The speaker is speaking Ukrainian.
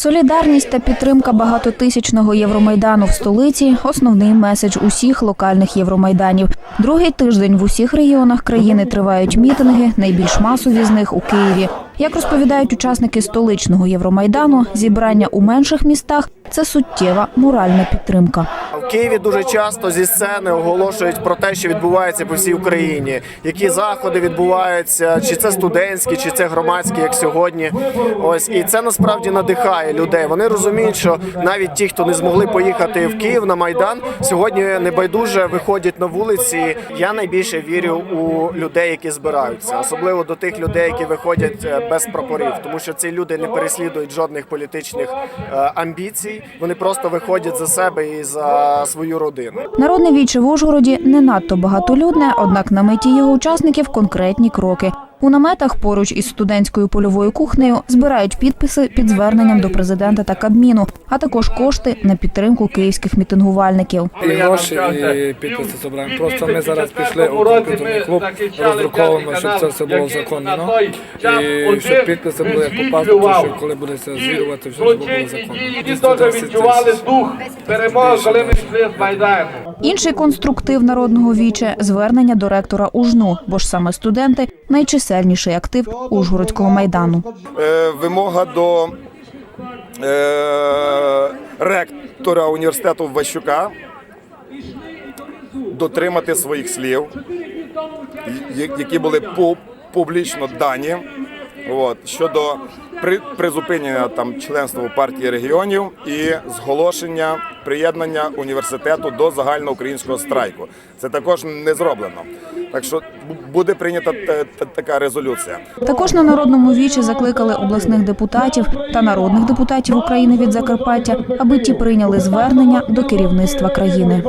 Солідарність та підтримка багатотисячного Євромайдану в столиці основний меседж усіх локальних Євромайданів. Другий тиждень в усіх регіонах країни тривають мітинги, найбільш масові з них у Києві. Як розповідають учасники столичного Євромайдану, зібрання у менших містах це суттєва моральна підтримка. В Києві дуже часто зі сцени оголошують про те, що відбувається по всій Україні, які заходи відбуваються, чи це студентські, чи це громадські, як сьогодні. Ось і це насправді надихає людей. Вони розуміють, що навіть ті, хто не змогли поїхати в Київ на майдан, сьогодні небайдуже виходять на вулиці. Я найбільше вірю у людей, які збираються, особливо до тих людей, які виходять е, без прапорів, тому що ці люди не переслідують жодних політичних е, амбіцій. Вони просто виходять за себе і за свою родину. Народне віче в Ужгороді не надто багатолюдне, однак на меті його учасників конкретні кроки. У наметах поруч із студентською польовою кухнею збирають підписи під зверненням до президента та Кабміну, а також кошти на підтримку київських мітингувальників. І гроші, і підписи збираємо. Просто ми зараз пішли у комп'ютерний клуб, роздруковуємо, щоб це все було законно. І щоб підписи були як по паспорту, коли буде це звірувати, щоб було законно. Діти теж відчували дух перемоги, коли ми йшли з Майдану. Інший конструктив народного віче звернення до ректора УЖНУ, бо ж саме студенти найчисельніший актив Ужгородського майдану. Е, вимога до е, ректора університету Ващука дотримати своїх слів, які були пу- публічно дані. От, щодо при, призупинення там членства у партії регіонів і зголошення приєднання університету до загальноукраїнського страйку. Це також не зроблено. Так що буде прийнята та- та- така резолюція. Також на народному вічі закликали обласних депутатів та народних депутатів України від Закарпаття, аби ті прийняли звернення до керівництва країни.